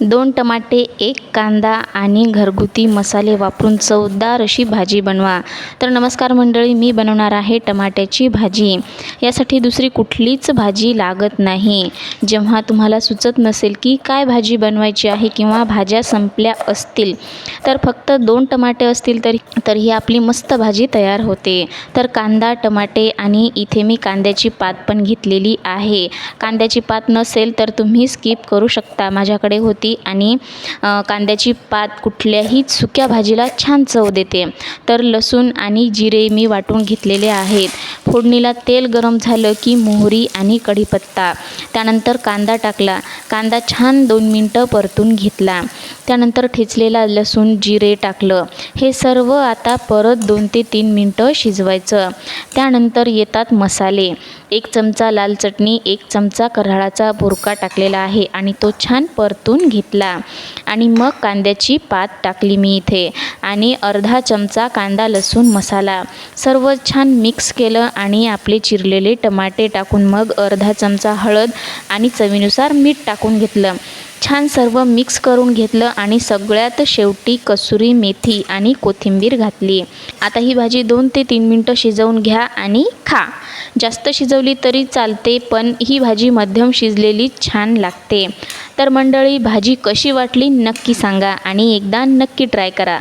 दोन टमाटे एक कांदा आणि घरगुती मसाले वापरून चवदार अशी भाजी बनवा. तर नमस्कार मंडळी मी बनवणार आहे टमाट्याची भाजी. यासाठी दुसरी कुठलीच भाजी लागत नाही. जेव्हा तुम्हाला सुचत नसेल की काय भाजी बनवायची आहे किंवा भाज्या संपल्या असतील तर फक्त दोन टमाटे असतील तरी तर ही आपली मस्त भाजी तयार होते. तर कांदा टमाटे आणि इथे मी कांद्याची पात पण घेतलेली आहे. कांद्याची पात नसेल तर तुम्ही स्किप करू शकता. माझ्याकडे होती आणि कांद्याची पात कुठल्याही सुक्या भाजीला छान चव देते. तर लसूण आणि जिरे मी वाटून घेतलेले आहेत. फोडणीला तेल गरम झालं की मोहरी आणि कढीपत्ता. त्यानंतर कांदा टाकला. कांदा छान दोन मिनटं परतून घेतला. त्यानंतर ठेचलेला लसूण जिरे टाकलं. हे सर्व आता परत दोन ते तीन मिनटं शिजवायचं. त्यानंतर येतात मसाले. एक चमचा लाल चटणी एक चमचा कराळाचा बुरका टाकलेला आहे आणि तो छान परतून घेतला. आणि मग कांद्याची पात टाकली मी इथे. आणि अर्धा चमचा कांदा लसूण मसाला. सर्व छान मिक्स केलं आणि आपले चिरलेले टमाटे टाकून मग अर्धा चमचा हळद आणि चवीनुसार मीठ टाकून घेतलं. छान सर्व मिक्स करून घेतलं आणि सगळ्यात शेवटी कसुरी मेथी आणि कोथिंबीर घातली. आता ही भाजी दोन ते तीन मिनटं शिजवून घ्या आणि खा. जास्त शिजवली तरी चालते पण ही भाजी मध्यम शिजलेली छान लागते. तर मंडळी भाजी कशी वाटली नक्की सांगा आणि एकदा नक्की ट्राय करा.